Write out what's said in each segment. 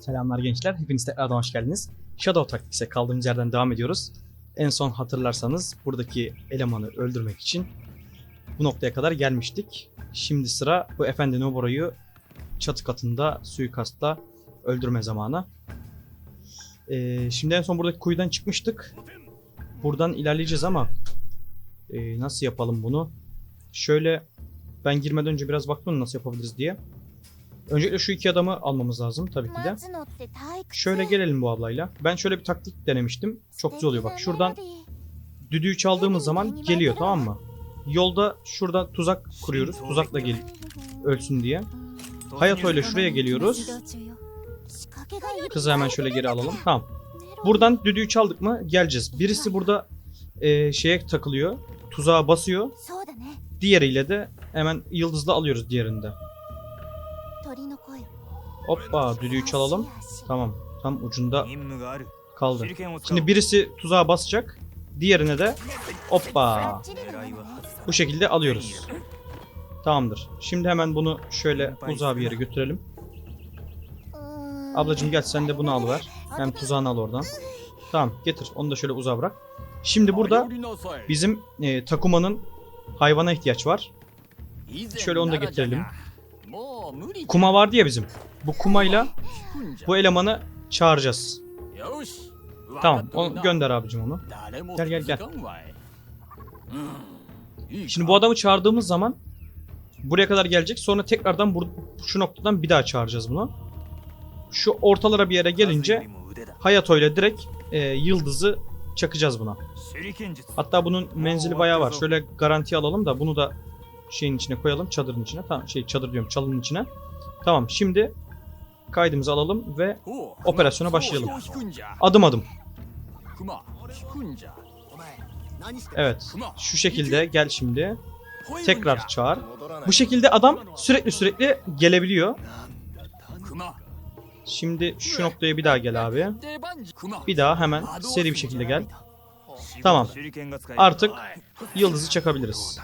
Selamlar gençler. Hepiniz tekrardan hoş geldiniz. Shadow Tactics'e kaldığımız yerden devam ediyoruz. En son hatırlarsanız buradaki elemanı öldürmek için bu noktaya kadar gelmiştik. Şimdi sıra bu Efendi Noboro'yu çatı katında suikastla öldürme zamanı. Ee, şimdi en son buradaki kuyudan çıkmıştık. Buradan ilerleyeceğiz ama e, nasıl yapalım bunu? Şöyle ben girmeden önce biraz baktım nasıl yapabiliriz diye. Öncelikle şu iki adamı almamız lazım tabii ki de. Şöyle gelelim bu ablayla. Ben şöyle bir taktik denemiştim. Çok güzel oluyor. Bak şuradan düdüğü çaldığımız zaman geliyor tamam mı? Yolda şurada tuzak kuruyoruz. Tuzakla gelip ölsün diye. Hayato ile şuraya geliyoruz. Kızı hemen şöyle geri alalım. Tamam. Buradan düdüğü çaldık mı geleceğiz. Birisi burada e, şeye takılıyor. Tuzağa basıyor. Diğeriyle de hemen yıldızla alıyoruz diğerinde. Hoppa düdüğü çalalım. Tamam. Tam ucunda kaldı. Şimdi birisi tuzağa basacak. Diğerine de hoppa. Bu şekilde alıyoruz. Tamamdır. Şimdi hemen bunu şöyle uzağa bir yere götürelim. Ablacım gel sen de bunu al ver. Hem tuzağını al oradan. Tamam getir onu da şöyle uzağa bırak. Şimdi burada bizim e, Takuma'nın hayvana ihtiyaç var. Şöyle onu da getirelim kuma vardı ya bizim. Bu kumayla bu elemanı çağıracağız. Tamam onu gönder abicim onu. Gel gel gel. Şimdi bu adamı çağırdığımız zaman buraya kadar gelecek. Sonra tekrardan şu noktadan bir daha çağıracağız bunu. Şu ortalara bir yere gelince Hayato ile direkt e, yıldızı çakacağız buna. Hatta bunun menzili bayağı var. Şöyle garanti alalım da bunu da şeyin içine koyalım. Çadırın içine. Tamam şey çadır diyorum çalının içine. Tamam şimdi kaydımızı alalım ve operasyona başlayalım. Adım adım. Evet. Şu şekilde gel şimdi. Tekrar çağır. Bu şekilde adam sürekli sürekli gelebiliyor. Şimdi şu noktaya bir daha gel abi. Bir daha hemen seri bir şekilde gel. Tamam. Artık yıldızı çakabiliriz.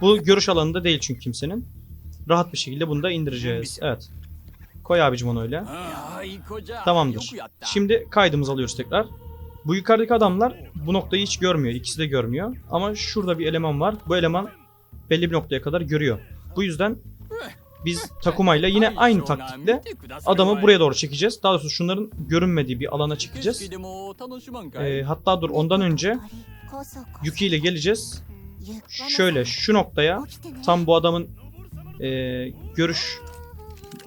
Bu görüş alanında değil çünkü kimsenin. Rahat bir şekilde bunu da indireceğiz. Evet. Koy abicim onu öyle. Tamamdır. Şimdi kaydımızı alıyoruz tekrar. Bu yukarıdaki adamlar bu noktayı hiç görmüyor. İkisi de görmüyor. Ama şurada bir eleman var. Bu eleman belli bir noktaya kadar görüyor. Bu yüzden biz Takuma'yla yine aynı taktikle adamı buraya doğru çekeceğiz. Daha doğrusu şunların görünmediği bir alana çekeceğiz. Ee, hatta dur ondan önce Yuki ile geleceğiz. Şöyle şu noktaya tam bu adamın e, görüş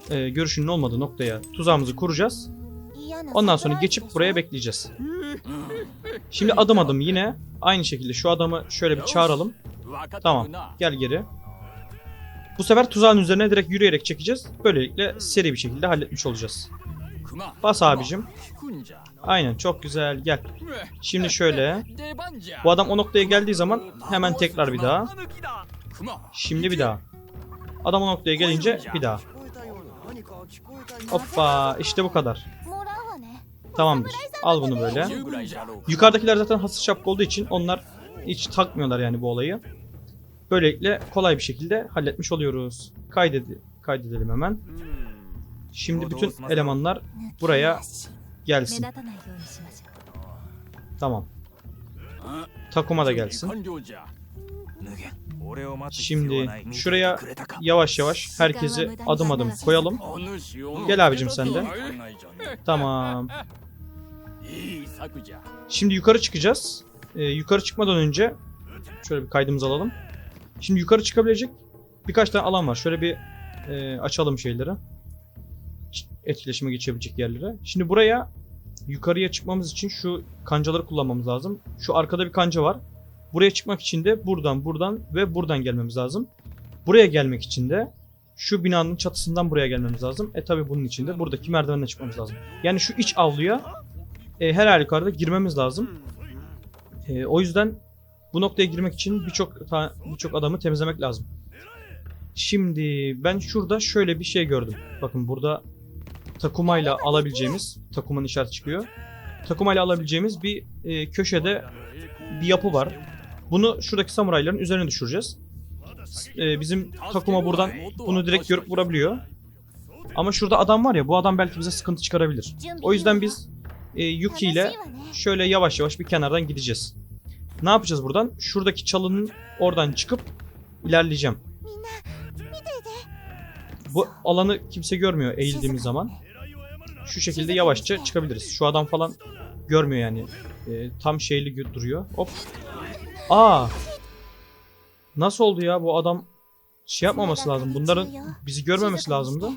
e, görüşünün olmadığı noktaya tuzağımızı kuracağız. Ondan sonra geçip buraya bekleyeceğiz. Şimdi adım adım yine aynı şekilde şu adamı şöyle bir çağıralım. Tamam. Gel geri. Bu sefer tuzağın üzerine direkt yürüyerek çekeceğiz. Böylelikle seri bir şekilde halletmiş olacağız. Bas abicim. Aynen çok güzel gel. Şimdi şöyle. Bu adam o noktaya geldiği zaman hemen tekrar bir daha. Şimdi bir daha. Adam o noktaya gelince bir daha. Hoppa işte bu kadar. Tamamdır. Al bunu böyle. Yukarıdakiler zaten hasır şapka olduğu için onlar hiç takmıyorlar yani bu olayı. Böylelikle kolay bir şekilde halletmiş oluyoruz. Kaydedi kaydedelim hemen. Şimdi bütün elemanlar buraya gelsin. Tamam. Takuma da gelsin. Şimdi şuraya yavaş yavaş herkesi adım adım koyalım. Gel abicim sen de. Tamam. Şimdi yukarı çıkacağız. Ee, yukarı çıkmadan önce şöyle bir kaydımızı alalım. Şimdi yukarı çıkabilecek birkaç tane alan var. Şöyle bir e, açalım şeyleri. Etkileşime geçebilecek yerlere. Şimdi buraya yukarıya çıkmamız için şu kancaları kullanmamız lazım. Şu arkada bir kanca var. Buraya çıkmak için de buradan, buradan ve buradan gelmemiz lazım. Buraya gelmek için de şu binanın çatısından buraya gelmemiz lazım. E tabi bunun için de buradaki merdivenle çıkmamız lazım. Yani şu iç avluya e, her halükarda girmemiz lazım. E, o yüzden bu noktaya girmek için birçok birçok adamı temizlemek lazım. Şimdi ben şurada şöyle bir şey gördüm. Bakın burada Takumayla alabileceğimiz, Takuma'nın işareti çıkıyor. Takumayla alabileceğimiz bir e, köşede bir yapı var. Bunu şuradaki samurayların üzerine düşüreceğiz. E, bizim Takuma buradan bunu direkt görüp vurabiliyor. Ama şurada adam var ya bu adam belki bize sıkıntı çıkarabilir. O yüzden biz e, Yuki ile şöyle yavaş yavaş bir kenardan gideceğiz. Ne yapacağız buradan? Şuradaki çalının oradan çıkıp ilerleyeceğim. Bu alanı kimse görmüyor eğildiğimiz zaman şu şekilde yavaşça çıkabiliriz. Şu adam falan görmüyor yani. E, tam şeyli duruyor. Hop. Aa. Nasıl oldu ya bu adam şey yapmaması lazım. Bunların bizi görmemesi lazımdı.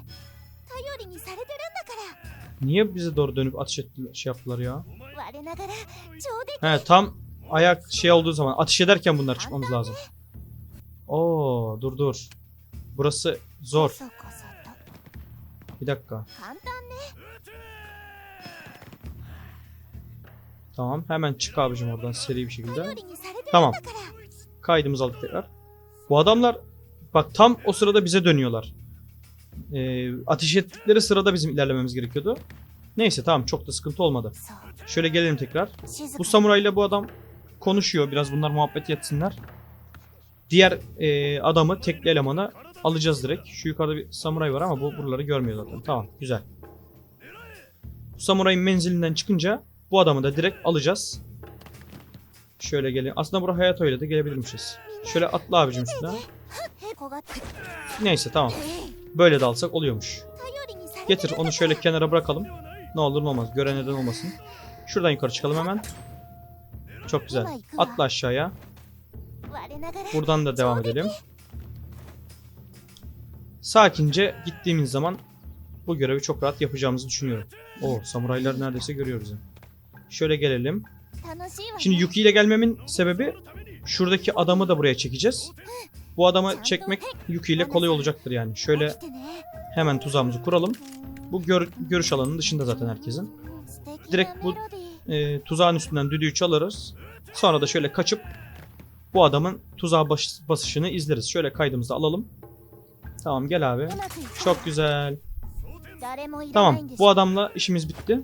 Niye bize doğru dönüp ateş ettiler, şey yaptılar ya? He tam ayak şey olduğu zaman ateş ederken bunlar çıkmamız lazım. Oo dur dur. Burası zor. Bir dakika. Tamam hemen çık abicim oradan seri bir şekilde. Tamam. Kaydımızı aldık tekrar. Bu adamlar bak tam o sırada bize dönüyorlar. Ee, ateş ettikleri sırada bizim ilerlememiz gerekiyordu. Neyse tamam çok da sıkıntı olmadı. Şöyle gelelim tekrar. Bu samurayla bu adam konuşuyor. Biraz bunlar muhabbet yetsinler. Diğer e, adamı, tekli elemanı Alacağız direkt. Şu yukarıda bir samuray var ama bu buraları görmüyor zaten. Tamam güzel. Bu samurayın menzilinden çıkınca bu adamı da direkt alacağız. Şöyle gelin. Aslında buraya Hayato ile de gelebilirmişiz. Şöyle atla abicim şuradan. Neyse tamam. Böyle de alsak oluyormuş. Getir onu şöyle kenara bırakalım. Ne olur ne olmaz. Gören neden olmasın. Şuradan yukarı çıkalım hemen. Çok güzel. Atla aşağıya. Buradan da devam edelim. Sakince gittiğimiz zaman bu görevi çok rahat yapacağımızı düşünüyorum. O samuraylar neredeyse görüyoruz. Yani. Şöyle gelelim. Şimdi Yuki ile gelmemin sebebi şuradaki adamı da buraya çekeceğiz. Bu adamı çekmek Yuki ile kolay olacaktır yani. Şöyle hemen tuzağımızı kuralım. Bu gör, görüş alanının dışında zaten herkesin. Direkt bu e, tuzağın üstünden düdüğü çalarız. Sonra da şöyle kaçıp bu adamın tuzağa bas basışını izleriz. Şöyle kaydımızı alalım. Tamam gel abi. Çok güzel. Tamam bu adamla işimiz bitti.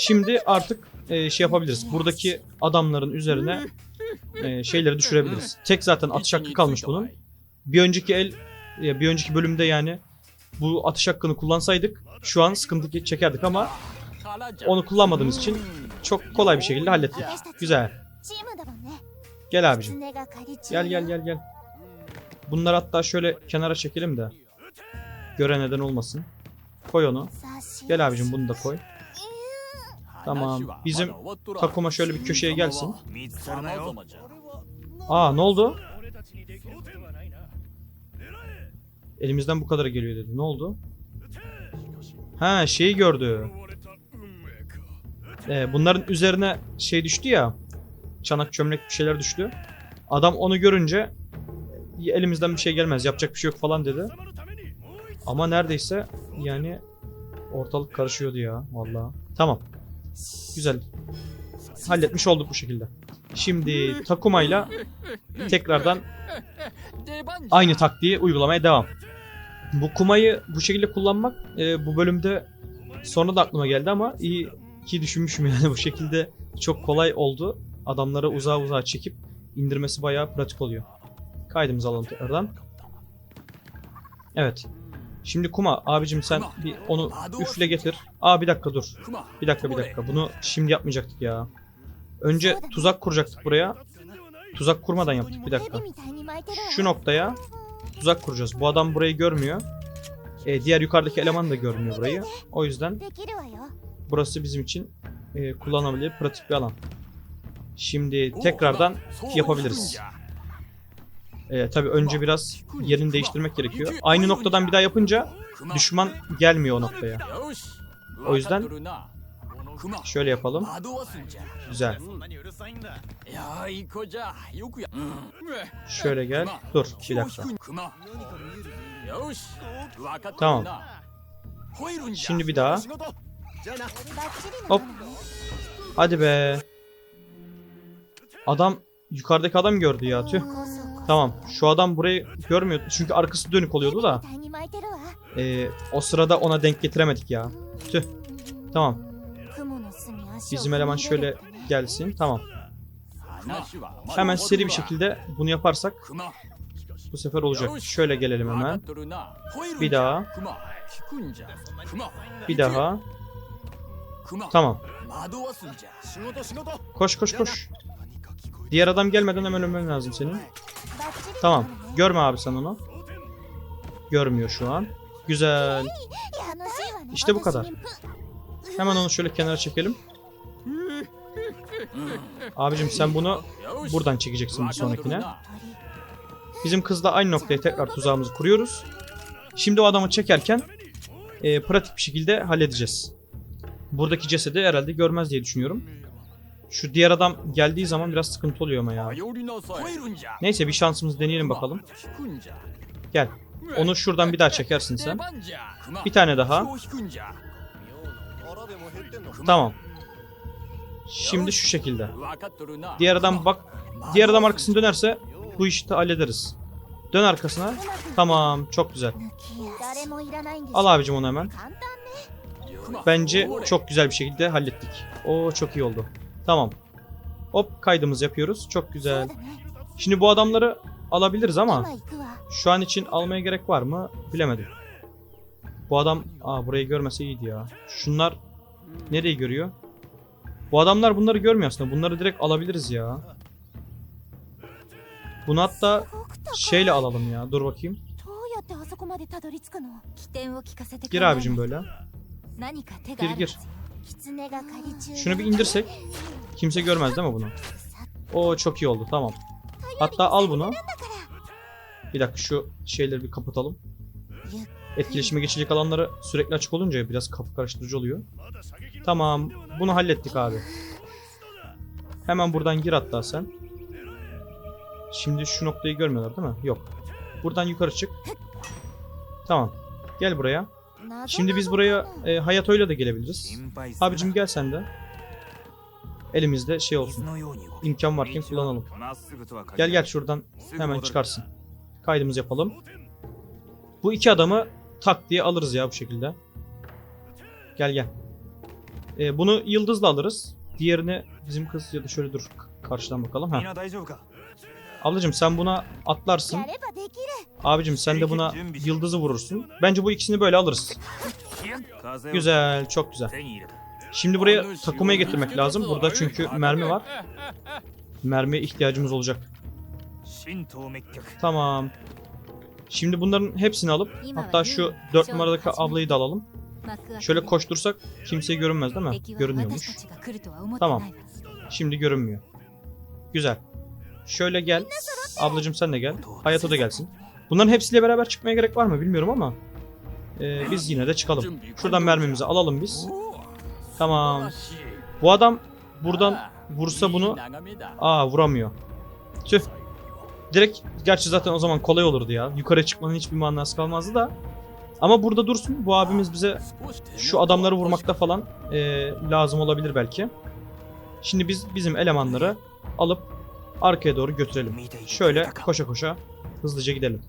Şimdi artık e, şey yapabiliriz. Buradaki adamların üzerine e, şeyleri düşürebiliriz. Tek zaten atış hakkı kalmış bunun. Bir önceki el ya bir önceki bölümde yani bu atış hakkını kullansaydık şu an sıkıntı çekerdik ama onu kullanmadığımız için çok kolay bir şekilde hallettik. Güzel. Gel abicim. Gel gel gel gel. Bunları hatta şöyle kenara çekelim de. Gören neden olmasın. Koy onu. Gel abicim bunu da koy. Tamam. Bizim Takuma şöyle bir köşeye gelsin. Aa ne oldu? Elimizden bu kadar geliyor dedi. Ne oldu? Ha şeyi gördü. Ee, bunların üzerine şey düştü ya. Çanak çömlek bir şeyler düştü. Adam onu görünce elimizden bir şey gelmez yapacak bir şey yok falan dedi. Ama neredeyse yani ortalık karışıyordu ya vallahi. Tamam. Güzel. Halletmiş olduk bu şekilde. Şimdi Takuma'yla tekrardan aynı taktiği uygulamaya devam. Bu kumayı bu şekilde kullanmak e, bu bölümde sonra da aklıma geldi ama iyi ki düşünmüşüm yani bu şekilde çok kolay oldu. Adamları uzağa uzağa çekip indirmesi bayağı pratik oluyor. Kaydımızı alalım tekrardan. Evet. Şimdi Kuma abicim sen bir onu üfle getir. Aa bir dakika dur. Bir dakika bir dakika. Bunu şimdi yapmayacaktık ya. Önce tuzak kuracaktık buraya. Tuzak kurmadan yaptık bir dakika. Şu noktaya tuzak kuracağız. Bu adam burayı görmüyor. Ee, diğer yukarıdaki eleman da görmüyor burayı. O yüzden burası bizim için e, kullanabilir pratik bir alan. Şimdi tekrardan yapabiliriz. Ee, tabii önce biraz yerini değiştirmek gerekiyor. Aynı noktadan bir daha yapınca düşman gelmiyor o noktaya. O yüzden şöyle yapalım. Güzel. Şöyle gel. Dur bir dakika. Tamam. Şimdi bir daha. Hop. Hadi be. Adam yukarıdaki adam gördü ya tüh. Tamam şu adam burayı görmüyordu çünkü arkası dönük oluyordu da. Ee, o sırada ona denk getiremedik ya. Tüh. Tamam. Bizim eleman şöyle gelsin. Tamam. Hemen seri bir şekilde bunu yaparsak bu sefer olacak. Şöyle gelelim hemen. Bir daha. Bir daha. Tamam. Koş koş koş. Diğer adam gelmeden hemen ölmen lazım senin. Tamam. Görme abi sen onu. Görmüyor şu an. Güzel. İşte bu kadar. Hemen onu şöyle kenara çekelim. Abicim sen bunu buradan çekeceksin bir sonrakine. Bizim kızla aynı noktaya tekrar tuzağımızı kuruyoruz. Şimdi o adamı çekerken e, pratik bir şekilde halledeceğiz. Buradaki cesedi herhalde görmez diye düşünüyorum. Şu diğer adam geldiği zaman biraz sıkıntı oluyor ama ya. Neyse bir şansımız deneyelim bakalım. Gel. Onu şuradan bir daha çekersin sen. Bir tane daha. Tamam. Şimdi şu şekilde. Diğer adam bak. Diğer adam arkasını dönerse bu işi de hallederiz. Dön arkasına. Tamam. Çok güzel. Al abicim onu hemen. Bence çok güzel bir şekilde hallettik. O çok iyi oldu. Tamam. Hop kaydımızı yapıyoruz. Çok güzel. Şimdi bu adamları alabiliriz ama şu an için almaya gerek var mı bilemedim. Bu adam aa burayı görmese iyiydi ya. Şunlar nereyi görüyor? Bu adamlar bunları görmüyor aslında. Bunları direkt alabiliriz ya. Bunu hatta şeyle alalım ya. Dur bakayım. Gir abicim böyle. Gir gir. Şunu bir indirsek. Kimse görmez değil mi bunu? O çok iyi oldu tamam. Hatta al bunu. Bir dakika şu şeyleri bir kapatalım. Etkileşime geçecek alanları sürekli açık olunca biraz kafa karıştırıcı oluyor. Tamam bunu hallettik abi. Hemen buradan gir hatta sen. Şimdi şu noktayı görmüyorlar değil mi? Yok. Buradan yukarı çık. Tamam. Gel buraya. Şimdi biz buraya e, Hayato'yla da gelebiliriz. Abicim gel sen de. Elimizde şey olsun. İmkan varken kullanalım. Gel gel şuradan hemen çıkarsın. Kaydımızı yapalım. Bu iki adamı tak diye alırız ya bu şekilde. Gel gel. Ee, bunu yıldızla alırız. Diğerini bizim kız ya da şöyle dur karşıdan bakalım. Ha. Ablacım sen buna atlarsın. Abicim sen de buna yıldızı vurursun. Bence bu ikisini böyle alırız. Güzel, çok güzel. Şimdi buraya Takuma'yı getirmek lazım. Burada çünkü mermi var. Mermiye ihtiyacımız olacak. Tamam. Şimdi bunların hepsini alıp hatta şu 4 numaradaki ablayı da alalım. Şöyle koştursak kimseye görünmez değil mi? Görünüyormuş. Tamam. Şimdi görünmüyor. Güzel. Şöyle gel. Ablacım sen de gel. Hayato da gelsin. Bunların hepsiyle beraber çıkmaya gerek var mı bilmiyorum ama e, biz yine de çıkalım. Şuradan mermimizi alalım biz. Tamam. Bu adam buradan vursa bunu aa vuramıyor. Tüh. Direkt gerçi zaten o zaman kolay olurdu ya. Yukarı çıkmanın hiçbir manası kalmazdı da. Ama burada dursun. Bu abimiz bize şu adamları vurmakta falan e, lazım olabilir belki. Şimdi biz bizim elemanları alıp arkaya doğru götürelim. Şöyle koşa koşa hızlıca gidelim.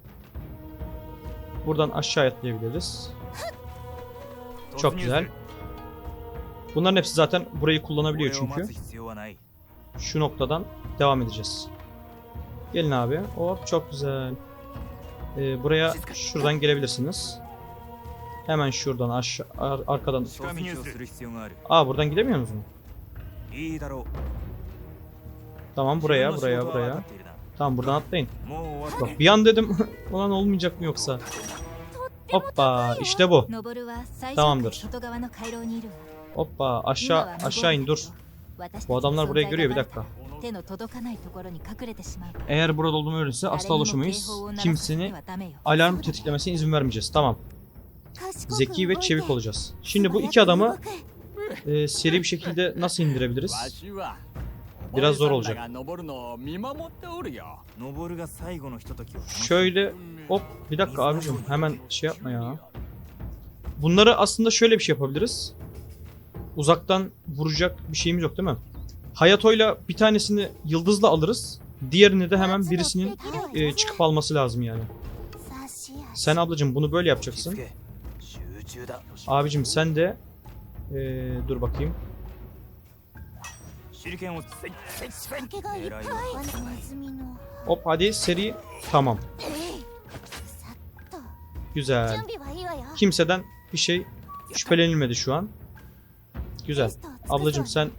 Buradan aşağı atlayabiliriz. Çok güzel. Bunların hepsi zaten burayı kullanabiliyor çünkü. Şu noktadan devam edeceğiz. Gelin abi. Hop çok güzel. Ee, buraya şuradan gelebilirsiniz. Hemen şuradan aşağı ar- arkadan. Aa buradan gidemiyor musunuz? Tamam buraya buraya buraya. Tamam buradan atlayın. Bak bir an dedim ulan olmayacak mı yoksa? Hoppa işte bu. Tamamdır. Hoppa aşağı aşağı in dur. Bu adamlar buraya görüyor bir dakika. Eğer burada olduğumu öğrenirse asla ulaşamayız. Kimsenin alarm tetiklemesine izin vermeyeceğiz. Tamam. Zeki ve çevik olacağız. Şimdi bu iki adamı e, seri bir şekilde nasıl indirebiliriz? Biraz zor olacak. Şöyle hop bir dakika abicim hemen şey yapma ya. Bunları aslında şöyle bir şey yapabiliriz. Uzaktan vuracak bir şeyimiz yok değil mi? Hayato'yla bir tanesini yıldızla alırız. Diğerini de hemen birisinin e, çıkıp alması lazım yani. Sen ablacım bunu böyle yapacaksın. Abicim sen de e, dur bakayım. Hop hadi seri. Tamam. Güzel. Kimseden bir şey şüphelenilmedi şu an. Güzel. Ablacım sen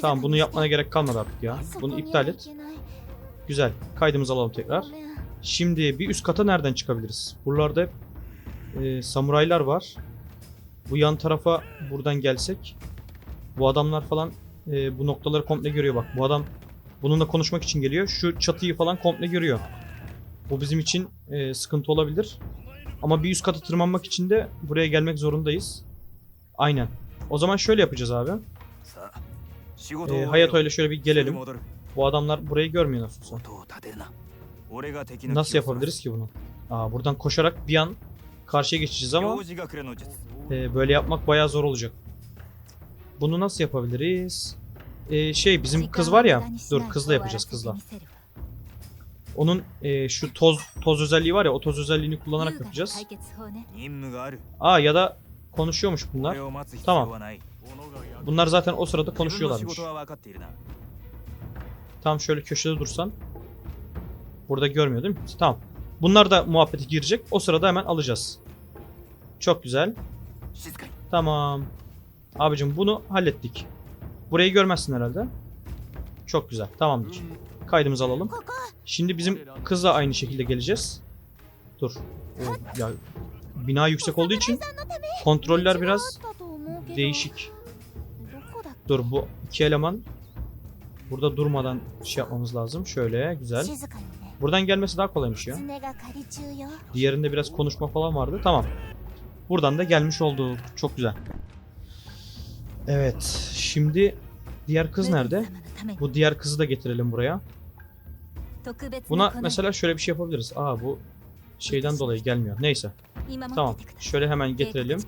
tamam bunu yapmana gerek kalmadı artık ya. Bunu iptal et. Güzel. Kaydımızı alalım tekrar. Şimdi bir üst kata nereden çıkabiliriz? Buralarda hep e, samuraylar var. Bu yan tarafa buradan gelsek bu adamlar falan e, bu noktaları komple görüyor bak. Bu adam bununla konuşmak için geliyor. Şu çatıyı falan komple görüyor. Bu bizim için e, sıkıntı olabilir. Ama bir üst kata tırmanmak için de buraya gelmek zorundayız. Aynen. O zaman şöyle yapacağız abi. Ee, e, Hayato şöyle bir gelelim. Bu adamlar burayı görmüyor nasılsa. Nasıl yapabiliriz ki bunu? Aa, buradan koşarak bir an karşıya geçeceğiz ama e, böyle yapmak bayağı zor olacak. Bunu nasıl yapabiliriz? Ee, şey bizim kız var ya. Dur kızla yapacağız kızla. Onun e, şu toz toz özelliği var ya o toz özelliğini kullanarak yapacağız. Aa ya da konuşuyormuş bunlar. Tamam. Bunlar zaten o sırada konuşuyorlarmış. Tam şöyle köşede dursan. Burada görmüyor değil mi? Tamam. Bunlar da muhabbete girecek. O sırada hemen alacağız. Çok güzel. Tamam. Abicim bunu hallettik. Burayı görmezsin herhalde. Çok güzel. Tamamdır. Kaydımızı alalım. Şimdi bizim kızla aynı şekilde geleceğiz. Dur. O, ya bina yüksek olduğu için kontroller biraz değişik. Dur bu iki eleman burada durmadan şey yapmamız lazım. Şöyle güzel. Buradan gelmesi daha kolaymış ya. Diğerinde biraz konuşma falan vardı. Tamam. Buradan da gelmiş olduk. Çok güzel. Evet. Şimdi diğer kız nerede? Bu diğer kızı da getirelim buraya. Buna mesela şöyle bir şey yapabiliriz. Aa bu şeyden dolayı gelmiyor. Neyse. Tamam. Şöyle hemen getirelim.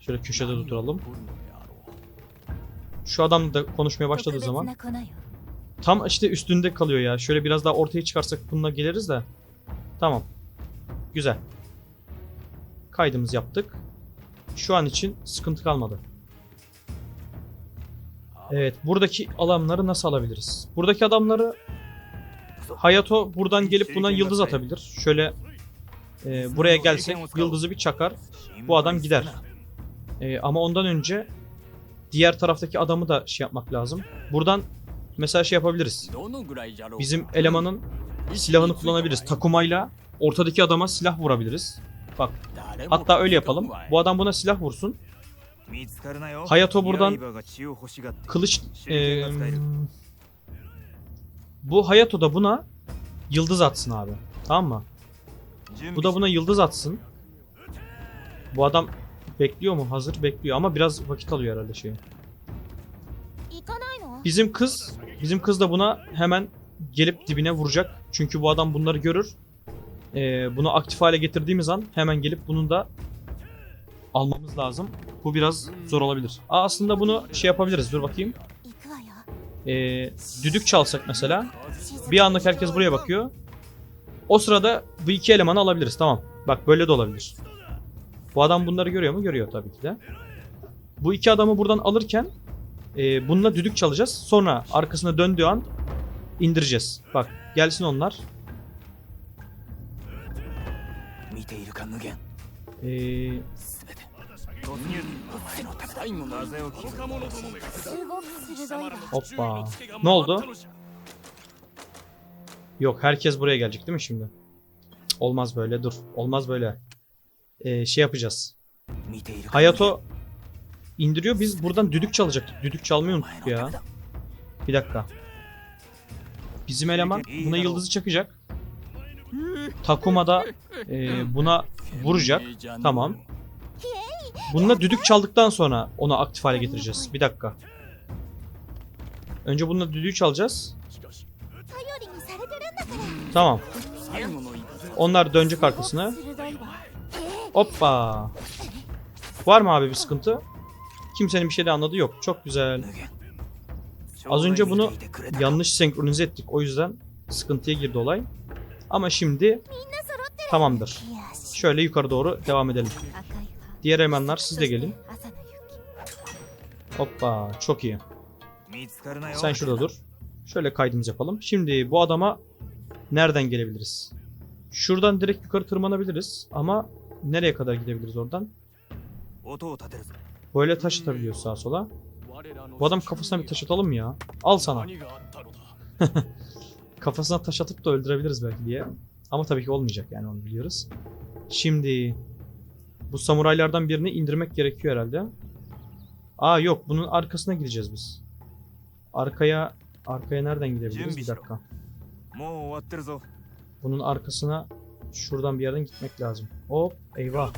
Şöyle köşede duralım. Şu adam da konuşmaya başladığı zaman tam işte üstünde kalıyor ya. Şöyle biraz daha ortaya çıkarsak bununla geliriz de. Tamam. Güzel. Kaydımızı yaptık. Şu an için sıkıntı kalmadı. Evet, buradaki adamları nasıl alabiliriz? Buradaki adamları Hayato buradan gelip buna yıldız atabilir. Şöyle e, buraya gelsek yıldızı bir çakar. Bu adam gider. E, ama ondan önce diğer taraftaki adamı da şey yapmak lazım. Buradan mesela şey yapabiliriz. Bizim elemanın silahını kullanabiliriz. Takumayla ortadaki adama silah vurabiliriz. Bak hatta öyle yapalım. Bu adam buna silah vursun. Hayato buradan kılıç... E, bu Hayato da buna yıldız atsın abi. Tamam mı? Bu da buna yıldız atsın. Bu adam bekliyor mu? Hazır bekliyor ama biraz vakit alıyor herhalde şey. Bizim kız, bizim kız da buna hemen gelip dibine vuracak. Çünkü bu adam bunları görür. Ee, bunu aktif hale getirdiğimiz an hemen gelip bunun da almamız lazım. Bu biraz zor olabilir. Aa, aslında bunu şey yapabiliriz. Dur bakayım. Ee, düdük çalsak mesela. Bir anlık herkes buraya bakıyor. O sırada bu iki elemanı alabiliriz. Tamam. Bak böyle de olabilir. Bu adam bunları görüyor mu? Görüyor tabii ki de. Bu iki adamı buradan alırken e, bununla düdük çalacağız. Sonra arkasına döndüğü an indireceğiz. Bak gelsin onlar. 見ているか無限 Ee, すべて突入お前のためだ風を切る hoppa. Ne oldu? Yok herkes buraya gelecek değil mi şimdi? Cık, Olmaz böyle dur. Olmaz böyle. Ee, şey yapacağız. 見ているか Hayato indiriyor. Biz buradan düdük çalacaktık. Düdük çalmayı お前 unuttuk のた ya. めだ Bir dakika. Bizim eleman buna yıldızı çakacak. Takuma da e, buna vuracak. Tamam. Bununla düdük çaldıktan sonra onu aktif hale getireceğiz. Bir dakika. Önce bununla düdüğü çalacağız. Tamam. Onlar dönecek arkasına. Hoppa. Var mı abi bir sıkıntı? Kimsenin bir şey de anladığı yok. Çok güzel. Az önce bunu yanlış senkronize ettik. O yüzden sıkıntıya girdi olay. Ama şimdi tamamdır. Şöyle yukarı doğru devam edelim. Diğer elemanlar siz de gelin. Hoppa çok iyi. Sen şurada dur. Şöyle kaydımız yapalım. Şimdi bu adama nereden gelebiliriz? Şuradan direkt yukarı tırmanabiliriz ama nereye kadar gidebiliriz oradan? Böyle taş atabiliyor sağa sola. Bu adam kafasına bir taş atalım ya? Al sana. Kafasına taş atıp da öldürebiliriz belki diye. Ama tabii ki olmayacak yani onu biliyoruz. Şimdi bu samuraylardan birini indirmek gerekiyor herhalde. Aa yok bunun arkasına gideceğiz biz. Arkaya arkaya nereden gidebiliriz? Bir dakika. Bunun arkasına şuradan bir yerden gitmek lazım. Hop eyvah.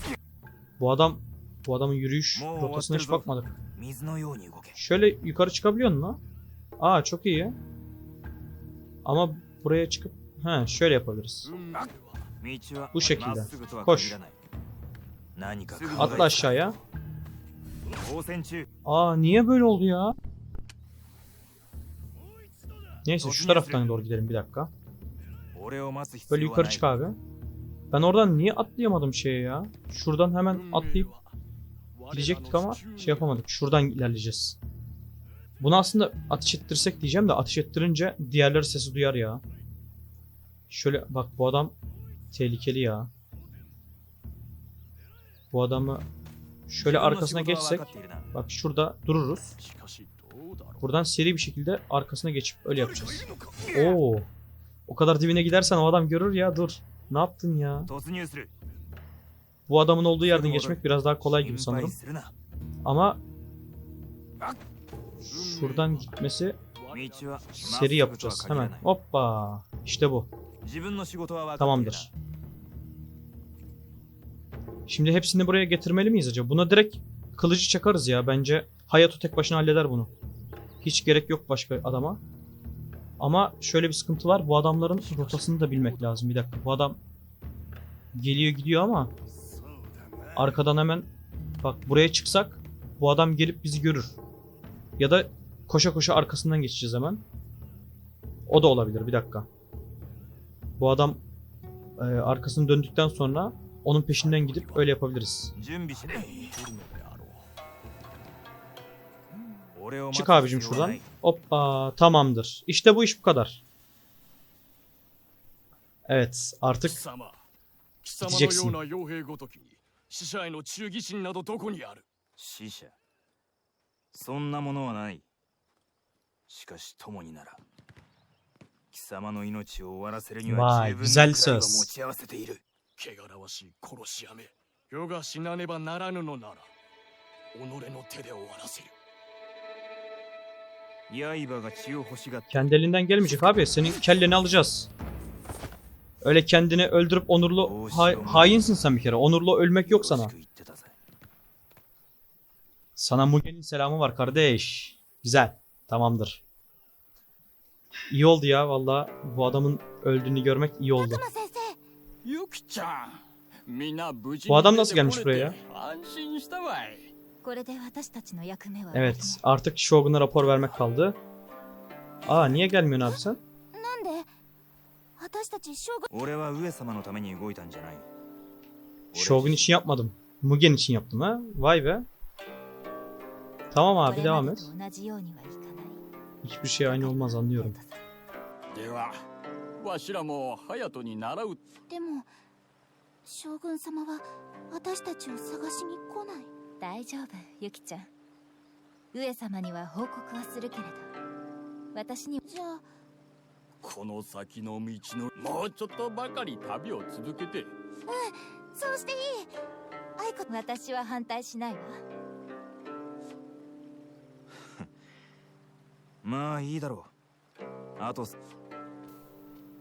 Bu adam bu adamın yürüyüş rotasına hiç bakmadık. Şöyle yukarı çıkabiliyor mu? Aa çok iyi. Ama buraya çıkıp ha şöyle yapabiliriz. Bu şekilde. Koş. Atla aşağıya. Aa niye böyle oldu ya? Neyse şu taraftan doğru gidelim bir dakika. Böyle yukarı çık abi. Ben oradan niye atlayamadım şeye ya? Şuradan hemen atlayıp gidecektik ama şey yapamadık. Şuradan ilerleyeceğiz. Bunu aslında ateş ettirsek diyeceğim de ateş ettirince diğerleri sesi duyar ya. Şöyle bak bu adam tehlikeli ya. Bu adamı şöyle arkasına geçsek bak şurada dururuz. Buradan seri bir şekilde arkasına geçip öyle yapacağız. Oo. O kadar dibine gidersen o adam görür ya dur. Ne yaptın ya? Bu adamın olduğu yerden geçmek biraz daha kolay gibi sanırım. Ama Şuradan gitmesi seri yapacağız. Hemen hoppa işte bu. Tamamdır. Şimdi hepsini buraya getirmeli miyiz acaba? Buna direkt kılıcı çakarız ya bence. Hayato tek başına halleder bunu. Hiç gerek yok başka adama. Ama şöyle bir sıkıntı var. Bu adamların rotasını da bilmek lazım. Bir dakika bu adam geliyor gidiyor ama arkadan hemen bak buraya çıksak bu adam gelip bizi görür. Ya da koşa koşa arkasından geçeceğiz hemen. O da olabilir bir dakika. Bu adam e, arkasını döndükten sonra onun peşinden gidip öyle yapabiliriz. Çık abicim şuradan. Hoppa tamamdır. İşte bu iş bu kadar. Evet artık gideceksin. そんなものはないしかし友になら貴様の命を終わらせるには Vay, 十分 güzel なくらいは söz. 持ち合わせている汚らわしい殺しやめ世が死なねばならぬのなら己の手で終わらせる刃が血を欲しがって kendi elinden gelmeyecek abi. Senin kelleni alacağız. Öyle kendini öldürüp onurlu ha- hainsin sen bir kere. Onurlu ölmek yok sana. Sana Mugen'in selamı var kardeş. Güzel. Tamamdır. İyi oldu ya valla. Bu adamın öldüğünü görmek iyi oldu. 馬先生ゆきちゃんみんな無事 Bu adam に nasıl 出て gelmiş これ buraya て安心したわいこれで私たちの役目は Evet artık Shogun'a rapor vermek kaldı. Aa niye gelmiyorsun abi sen? なんで私たち将軍俺は上様のために動いたんじゃない Shogun için yapmadım. Mugen için yaptım ha. Vay be. Tamam こ abi れ devam ま et. でと同じようにはいかない Hiçbir şey aynı olmaz anlıyorum. ではわしらも隼人に習うでも将軍様は私たちを探しに来ない大丈夫ユキちゃん上様には報告はするけれど私にじゃあこの先の道のもうちょっとばかり旅を続けて。そうしていい。愛子私は反対しないわ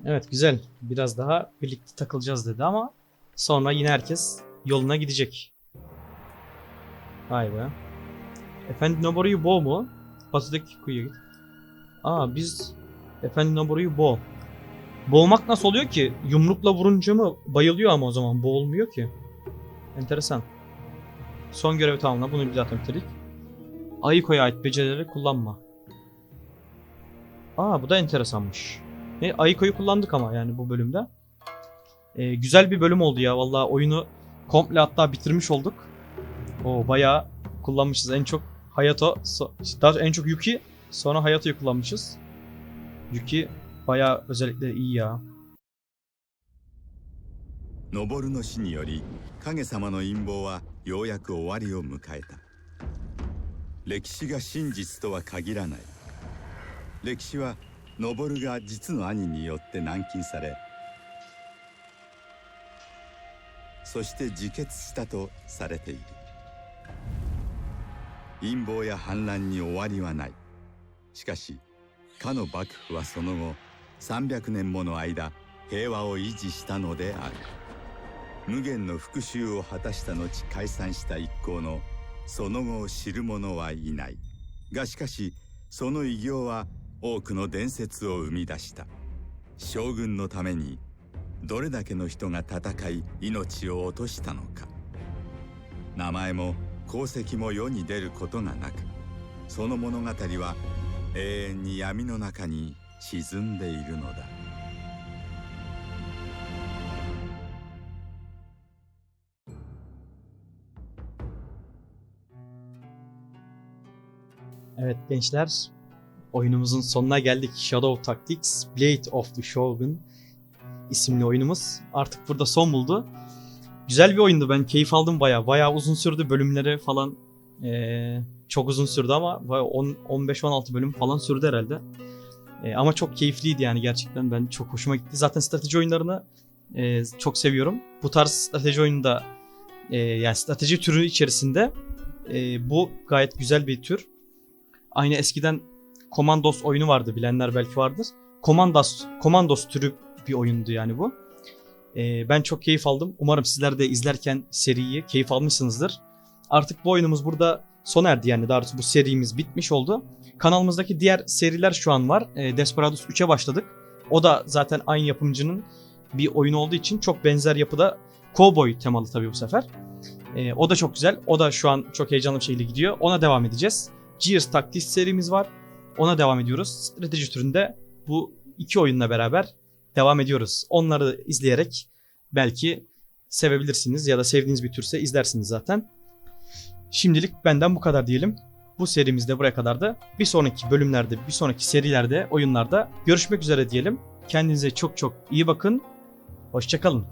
Evet güzel. Biraz daha birlikte takılacağız dedi ama sonra yine herkes yoluna gidecek. Vay be. Efendi Noboru'yu boğ mu? Batıdaki kuyuya git. Aa biz Efendi Noboru'yu boğ. Boğmak nasıl oluyor ki? Yumrukla vurunca mı bayılıyor ama o zaman boğulmuyor ki. Enteresan. Son görevi tamamla. Bunu bir zaten bitirdik. Ayiko'ya ait becerileri kullanma. Aa bu da enteresanmış. E, Ayiko'yu kullandık ama yani bu bölümde. E, güzel bir bölüm oldu ya. Vallahi oyunu komple hatta bitirmiş olduk. O bayağı kullanmışız. En çok Hayato, so- daha en çok Yuki, sonra Hayato'yu kullanmışız. Yuki bayağı özellikleri iyi ya. 登の死により影様の陰謀はようやく終わりを迎えた歴史が真実とは限らない 歴史は登が実の兄によって軟禁されそして自決したとされている。陰謀や反乱に終わりはない。しかしかの幕府はその後300年もの間平和を維持したのである。無限の復讐を果たした後解散した一行のその後を知る者はいない。がしかしその偉業は多くの伝説を生み出した。将軍のためにどれだけの人が戦い命を落としたのか。名前も功績も世に出ることがなくその物語は永遠に闇の中に沈んでいるのだ。Evet gençler, oyunumuzun sonuna geldik. Shadow Tactics Blade of the Shogun isimli oyunumuz artık burada son buldu. Güzel bir oyundu ben keyif aldım baya. Baya uzun sürdü bölümleri falan. Ee, çok uzun sürdü ama 15-16 bölüm falan sürdü herhalde. Ee, ama çok keyifliydi yani gerçekten ben çok hoşuma gitti. Zaten strateji oyunlarını e, çok seviyorum. Bu tarz strateji oyununda e, yani strateji türü içerisinde e, bu gayet güzel bir tür. Aynı eskiden Commandos oyunu vardı bilenler belki vardır. Commandos, Commandos türü bir oyundu yani bu. Ee, ben çok keyif aldım. Umarım sizler de izlerken seriyi keyif almışsınızdır. Artık bu oyunumuz burada sona erdi yani daha doğrusu bu serimiz bitmiş oldu. Kanalımızdaki diğer seriler şu an var. Ee, Desperados 3'e başladık. O da zaten aynı yapımcının bir oyunu olduğu için çok benzer yapıda Cowboy temalı tabii bu sefer. Ee, o da çok güzel. O da şu an çok heyecanlı bir şekilde gidiyor. Ona devam edeceğiz. Gears Tactics serimiz var. Ona devam ediyoruz. Strateji türünde bu iki oyunla beraber devam ediyoruz. Onları izleyerek belki sevebilirsiniz ya da sevdiğiniz bir türse izlersiniz zaten. Şimdilik benden bu kadar diyelim. Bu serimizde buraya kadardı. Bir sonraki bölümlerde, bir sonraki serilerde, oyunlarda görüşmek üzere diyelim. Kendinize çok çok iyi bakın. Hoşçakalın.